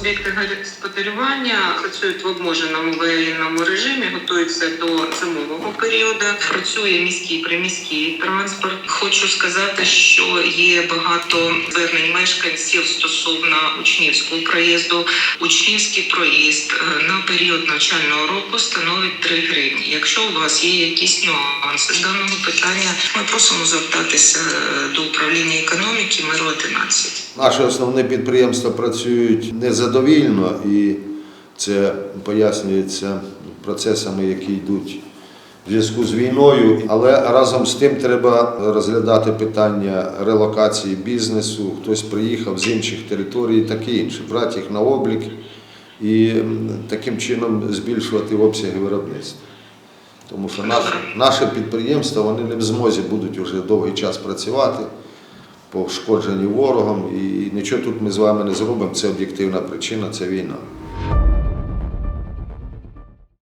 Об'єкти господарювання працюють в обмеженому воєнному режимі, готуються до зимового періоду. Працює міський приміський транспорт. Хочу сказати, що є багато звернень мешканців стосовно учнівського проїзду. Учнівський проїзд е, на період навчального року становить 3 гривні. Якщо у вас є якісь нюанси з даного питання, ми просимо звертатися е, до управління економіки миру 11. Наші основні підприємства працюють незадовільно і це пояснюється процесами, які йдуть в зв'язку з війною. Але разом з тим треба розглядати питання релокації бізнесу. Хтось приїхав з інших територій, таке інше, брати їх на облік і таким чином збільшувати обсяги виробництва. Тому що наше підприємства вони не в змозі будуть вже довгий час працювати пошкоджені ворогом, і нічого тут ми з вами не зробимо. Це об'єктивна причина, це війна.